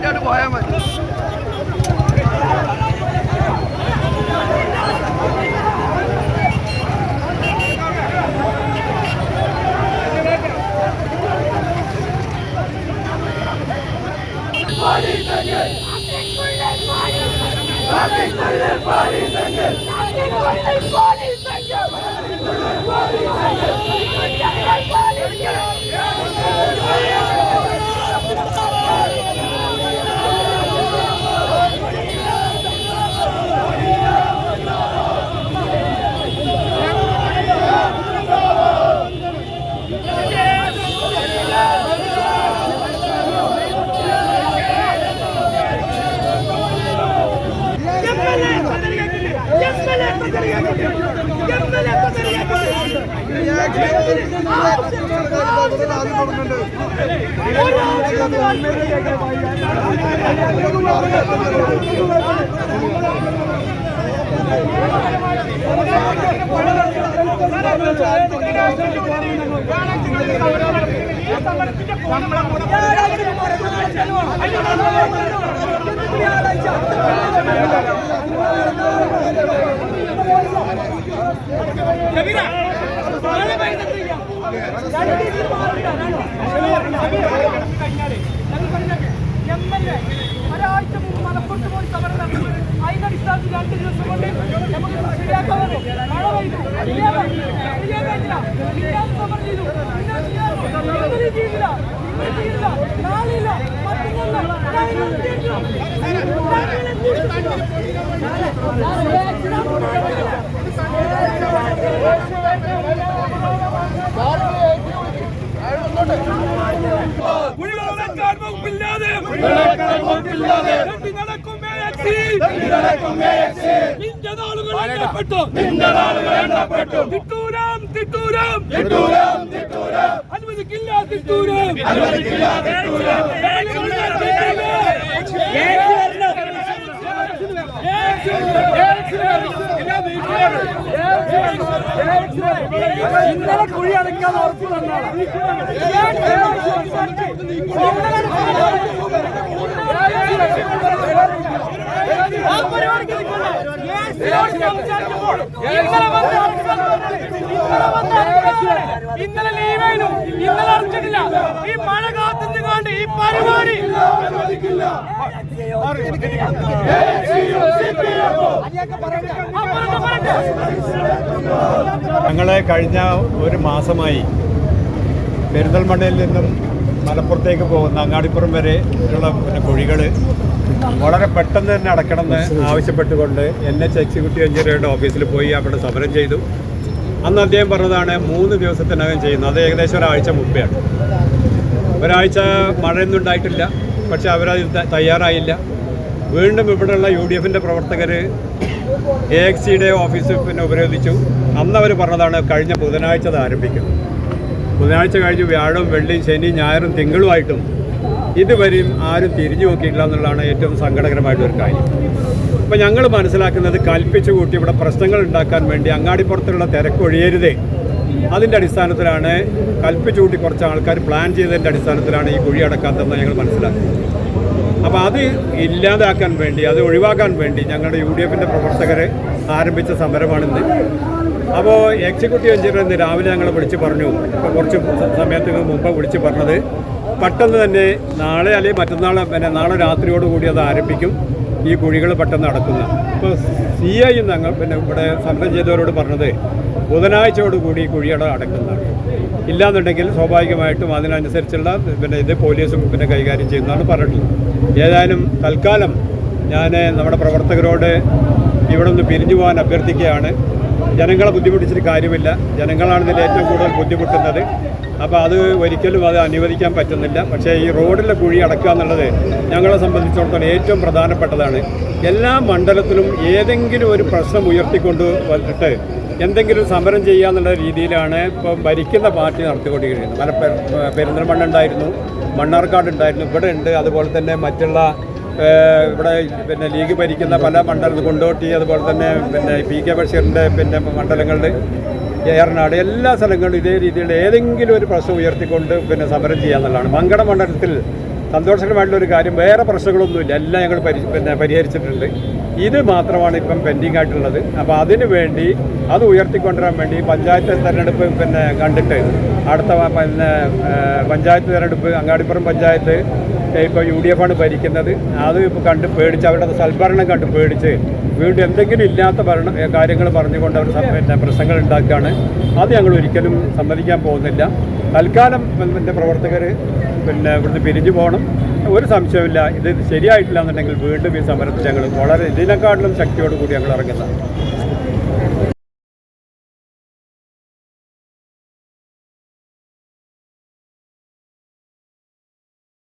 ആയിട്ടാണ് പോയാൽ മതി കബീര ഒരാഴ്ച മുമ്പ് മലപ്പുറത്ത് പോയി സമരം നടത്തി അതിന്റെ അടിസ്ഥാനത്തിൽ രണ്ട് ദിവസം കൊണ്ട് നമുക്ക് ശരിയാക്കാമല്ലോ മഴ പെയ്തു ശരിയാക്കാൻ സമരം ചെയ്തു ചെയ്തില്ല ചെയ്തില്ല നാളെയില്ല മറ്റന്നാളില്ല വകുപ്പില്ലാതെ രണ്ടി നടക്കും AXC. നിന്റെ നാളുകൾ എണ്ണപ്പെട്ടു. തിട്ടൂരാം, തിട്ടൂരാം. അനുവദിക്കില്ല തിട്ടൂരാം ഇന്നലെ കുഴി അടയ്ക്കാൻ ഉറപ്പ് ഇന്നലെ ലീവായിരുന്നു ഇന്നലെ അടച്ചിട്ടില്ല ഈ മഴ കാത്തുനിന്നുകൊണ്ട് ഈ പരിപാടി ആ, പറഞ്ഞോ, ഞങ്ങൾ കഴിഞ്ഞ ഒരു മാസമായി പെരിന്തൽമണ്ണയിൽ നിന്നും മലപ്പുറത്തേക്ക് പോകുന്ന അങ്ങാടിപ്പുറം വരെ ഉള്ള പിന്നെ കുഴികൾ വളരെ പെട്ടെന്ന് തന്നെ അടക്കണമെന്ന് ആവശ്യപ്പെട്ടുകൊണ്ട് എൻ എച്ച് എക്സിക്യൂട്ടീവ് എഞ്ചിനീയറുടെ ഓഫീസിൽ പോയി അവിടെ സമരം ചെയ്തു. അന്ന് അദ്ദേഹം പറഞ്ഞതാണ് മൂന്ന് ദിവസത്തിനകം ചെയ്യുന്നത് അത് ഏകദേശം ഒരാഴ്ച മുമ്പെയാണ്. ഒരാഴ്ച മഴയൊന്നും ഉണ്ടായിട്ടില്ല. പക്ഷേ അവരത് തയ്യാറായില്ല. വീണ്ടും ഇവിടെയുള്ള യു ഡി എഫിന്റെ പ്രവർത്തകർ എ എക്സ് സിയുടെ ഓഫീസ് പിന്നെ ഉപരോധിച്ചു. അന്ന് അവർ പറഞ്ഞതാണ് കഴിഞ്ഞ ബുധനാഴ്ച അത് ആരംഭിക്കും. ബുധനാഴ്ച കഴിഞ്ഞ് വ്യാഴം വെള്ളിയും ശനിയും ഞായറും തിങ്കളുമായിട്ടും ഇതുവരെയും ആരും തിരിഞ്ഞു നോക്കിയിട്ടില്ല എന്നുള്ളതാണ് ഏറ്റവും സങ്കടകരമായിട്ടൊരു കാര്യം. അപ്പോൾ ഞങ്ങൾ മനസ്സിലാക്കുന്നത് കൽപ്പിച്ചു കൂട്ടി ഇവിടെ പ്രശ്നങ്ങൾ ഉണ്ടാക്കാൻ വേണ്ടി അങ്ങാടിപ്പുറത്തുള്ള തിരക്കൊഴിയരുതേ അതിന്റെ അടിസ്ഥാനത്തിലാണ് കൽപ്പിച്ചു കൂട്ടി കുറച്ച് ആൾക്കാർ പ്ലാൻ ചെയ്തതിന്റെ അടിസ്ഥാനത്തിലാണ് ഈ കുഴി അടക്കാത്തതെന്ന് ഞങ്ങൾ മനസ്സിലാക്കുന്നത്. അപ്പോൾ അത് ഇല്ലാതാക്കാൻ വേണ്ടി അത് ഒഴിവാക്കാൻ വേണ്ടി ഞങ്ങളുടെ യു ഡി എഫിന്റെ പ്രവർത്തകർ ആരംഭിച്ച സമരമാണിന്ന് അപ്പോൾ എക്സിക്യൂട്ടീവ് എഞ്ചിനീയർ ഇന്ന് രാവിലെ ഞങ്ങൾ വിളിച്ച് പറഞ്ഞു ഇപ്പോൾ കുറച്ച് സമയത്തിന് മുമ്പ് വിളിച്ച് പറഞ്ഞത് പെട്ടെന്ന് തന്നെ നാളെ അല്ലെങ്കിൽ മറ്റന്നാൾ പിന്നെ നാളെ രാത്രിയോടുകൂടി അത് ആരംഭിക്കും ഈ കുഴികൾ പെട്ടെന്ന് അടക്കുന്ന ഇപ്പോൾ സി ഐ ഞങ്ങൾ പിന്നെ ഇവിടെ സമരം ചെയ്തവരോട് പറഞ്ഞത് ബുധനാഴ്ചയോടുകൂടി കുഴിയട അടക്കുന്നതാണ്. ഇല്ലാന്നുണ്ടെങ്കിൽ സ്വാഭാവികമായിട്ടും അതിനനുസരിച്ചുള്ള പിന്നെ ഇത് പോലീസും പിന്നെ കൈകാര്യം ചെയ്യുന്നതാണ് പറഞ്ഞിട്ടുള്ളത്. ഏതായാലും തൽക്കാലം ഞാൻ നമ്മുടെ പ്രവർത്തകരോട് ഇവിടെ നിന്ന് പിരിഞ്ഞു പോകാൻ അഭ്യർത്ഥിക്കുകയാണ്. ജനങ്ങളെ ബുദ്ധിമുട്ടിച്ചിട്ട് കാര്യമില്ല. ജനങ്ങളാണ് ഇതിൽ ഏറ്റവും കൂടുതൽ ബുദ്ധിമുട്ടുന്നത്. അപ്പോൾ അത് ഒരിക്കലും അത് അനുവദിക്കാൻ പറ്റുന്നില്ല. പക്ഷേ ഈ റോഡിലെ കുഴി അടക്കുക എന്നുള്ളത് ഞങ്ങളെ സംബന്ധിച്ചിടത്തോളം ഏറ്റവും പ്രധാനപ്പെട്ടതാണ്. എല്ലാ മണ്ഡലത്തിലും ഏതെങ്കിലും ഒരു പ്രശ്നം ഉയർത്തിക്കൊണ്ട് വന്നിട്ട് എന്തെങ്കിലും സമരം ചെയ്യുക എന്നുള്ള രീതിയിലാണ് ഇപ്പം ഭരിക്കുന്ന പാർട്ടി നടത്തിക്കൊണ്ടിരിക്കുന്നത്. മല പെരിന്തൽമണ്ണ ഉണ്ടായിരുന്നു മണ്ണാർക്കാട് ഉണ്ടായിരുന്നു ഇവിടെ ഉണ്ട്. അതുപോലെ തന്നെ മറ്റുള്ള ഇവിടെ പിന്നെ ലീഗ് ഭരിക്കുന്ന പല മണ്ഡലത്തിൽ കൊണ്ടോട്ടി അതുപോലെ തന്നെ പിന്നെ പി കെ ബഷീറിന്റെ പിന്നെ മണ്ഡലങ്ങളിൽ ഏറനാട് എല്ലാ സ്ഥലങ്ങളിലും ഇതേ രീതിയിൽ ഏതെങ്കിലും ഒരു പ്രശ്നം ഉയർത്തിക്കൊണ്ട് പിന്നെ സമരം ചെയ്യുക എന്നുള്ളതാണ്. മങ്കട മണ്ഡലത്തിൽ സന്തോഷകരമായിട്ടുള്ള ഒരു കാര്യം വേറെ പ്രശ്നങ്ങളൊന്നുമില്ല. എല്ലാം ഞങ്ങൾ പരി പിന്നെ പരിഹരിച്ചിട്ടുണ്ട്. ഇത് മാത്രമാണ് ഇപ്പം പെൻഡിങ് ആയിട്ടുള്ളത്. അപ്പോൾ അതിന് വേണ്ടി അത് ഉയർത്തിക്കൊണ്ടുവരാൻ വേണ്ടി പഞ്ചായത്ത് തെരഞ്ഞെടുപ്പ് പിന്നെ കണ്ടിട്ട് അടുത്ത പിന്നെ പഞ്ചായത്ത് തെരഞ്ഞെടുപ്പ് അങ്ങാടിപ്പുറം പഞ്ചായത്ത് ഇപ്പോൾ യു ഡി എഫാണ് ഭരിക്കുന്നത്. അത് ഇപ്പോൾ കണ്ട് പേടിച്ച് അവരുടെ സൽഭരണം കണ്ട് പേടിച്ച് വീണ്ടും എന്തെങ്കിലും ഇല്ലാത്ത ഭരണ കാര്യങ്ങൾ പറഞ്ഞുകൊണ്ട് അവർ പിന്നെ പ്രശ്നങ്ങൾ ഉണ്ടാക്കുകയാണ്. അത് ഞങ്ങൾ ഒരിക്കലും സമ്മതിക്കാൻ പോകുന്നില്ല. തൽക്കാലം എന്റെ പ്രവർത്തകർ പിന്നെ ഇവിടുന്ന് പിരിഞ്ഞു പോകണം. ഒരു സംശയമില്ല ഇത് ശരിയായിട്ടില്ല എന്നുണ്ടെങ്കിൽ വീണ്ടും ഈ സമരത്തിൽ ഞങ്ങൾ വളരെ ഇതിനെക്കാട്ടിലും ശക്തിയോടുകൂടി ഞങ്ങൾ ഇറങ്ങുന്നതാണ്.